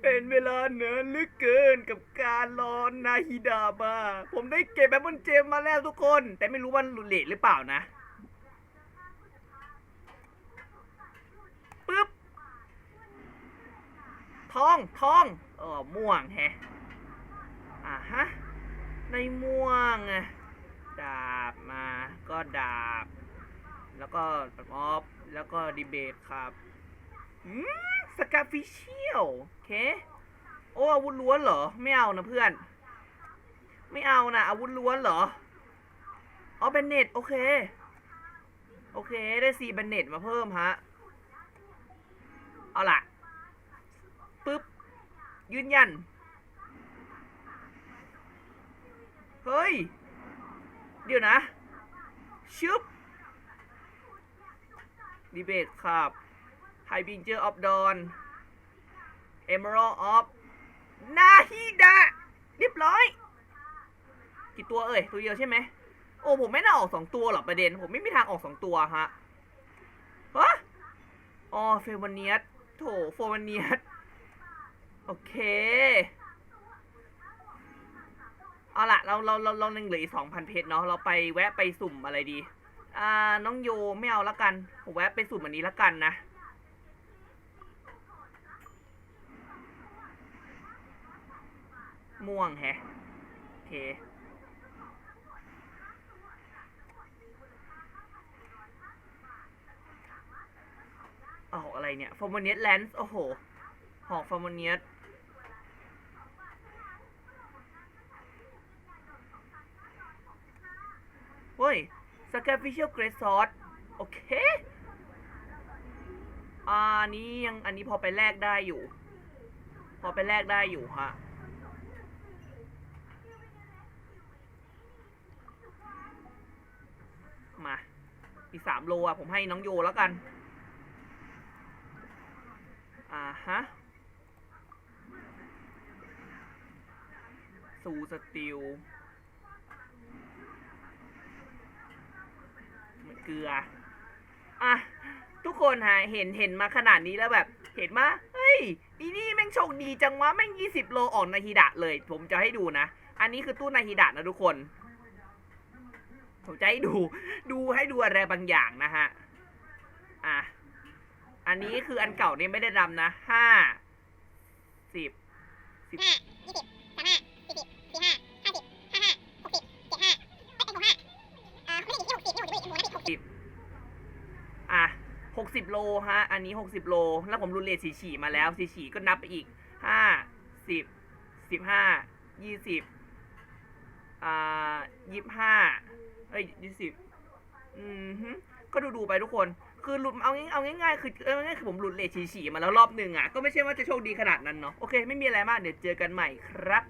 เป็นเวลาเนานลือเกินกับการรอนาฮิดามา ผมได้เก็บแบบบนเจมมาแล้วทุกคน แต่ไม่รู้ว่าหลุดเลทหรือเปล่านะปึ๊บทองทองเออม่วงแฮะอ่าฮะ ในม่วงอะดาบมาก็ดาบ แล้วก็ออฟแล้วก็ดีเบตครับอืม สกาฟิเชียลโอเค โอ้อาวุธล้วนเหรอ ไม่เอานะเพื่อน ไม่เอานะอาวุธล้วนเหรออ๋อเบนเน็ตโอเค โอเค ได้ซีเบนเน็ตมาเพิ่มฮะ เอาล่ะปึ๊บ ยืนยัน เฮ้ย เดี๋ยวนะ ชึบดีเบตครับ ไฮบิงเจอร์ออฟดอนเอเมอรัลออฟนาฮิดะเรียบร้อย กี่ตัวเอ่ย ตัวเดียวใช่ไหม โอ้ ผมไม่น่าออกสองตัวหรอกประเด็น ผมไม่มีทางออกสองตัวฮะฮะอ๋อเฟวาเนียสโถโฟวาเนียสโอเค เอาละเราเราเราเรายังเหลืออีกสองพันเพชรเนาะ เราไปแวะไปสุ่มอะไรดี อ่า น้องโยไม่เอาละกัน ผมแวะไปสุ่มอันนี้ละกันนะ ม่วงแฮะโอเคเอาอะไรเนี่ยฟอร์มเนียสแลนส์โอ้โห หอกฟอร์มเนียสเฮ้ยสแกฟิเชียลเกรซอสโอเคอันนี้ยังอันนี้พอไปแลกได้อยู่ พอไปแลกได้อยู่ฮะ มา อี กสามโลอะผมให้น้องโยแล้วกัน อ่าฮะสูสติลเกลือ อะ ทุกคนฮะเห็นเห็นมาขนาดนี้แล้วแบบ เห็นมาเฮ้ยอีนี่แม่งโชคดีจังวะ แม่งยี่สิบโลออกนาฮิดะเลย ผมจะให้ดูนะ อันนี้คือตู้นาฮิดะนะทุกคน ผมจะให้ดู ดูให้ดูอะไรบางอย่างนะฮะ อะ อันนี้คืออันเก่าเนี่ยไม่ได้ดำนะ ห้า สิบ สิบห้ายี่สิบสามห้าสี่สิบสี่ห้าห้าสิบห้าห้าหกสิบเจ็ดห้าเอ้ยหกห้าเอ่าไม่ได้อีกที่หกสิบนี่หกสิบหกนะผิดหกสิบอะหกสิบโลฮะ อันนี้หกสิบโล แล้วผมรุนเลทสีฉี่มาแล้ว สีฉี่ก็นับไปอีก ห้า สิบ สิบห้า ยี่สิบ อ่ายี่ห้า เอ้ยยี่สิบอืมฮึก็ดูดูๆไปทุกคน คือหลุดเอาง่ายเอาง่ายๆคือเอาง่ายๆคือผมหลุดเลทฉี่ๆมาแล้วรอบหนึ่งอะก็ไม่ใช่ว่าจะโชคดีขนาดนั้นเนาะโอเค ไม่มีอะไรมากเดี๋ยวเจอกันใหม่ครับ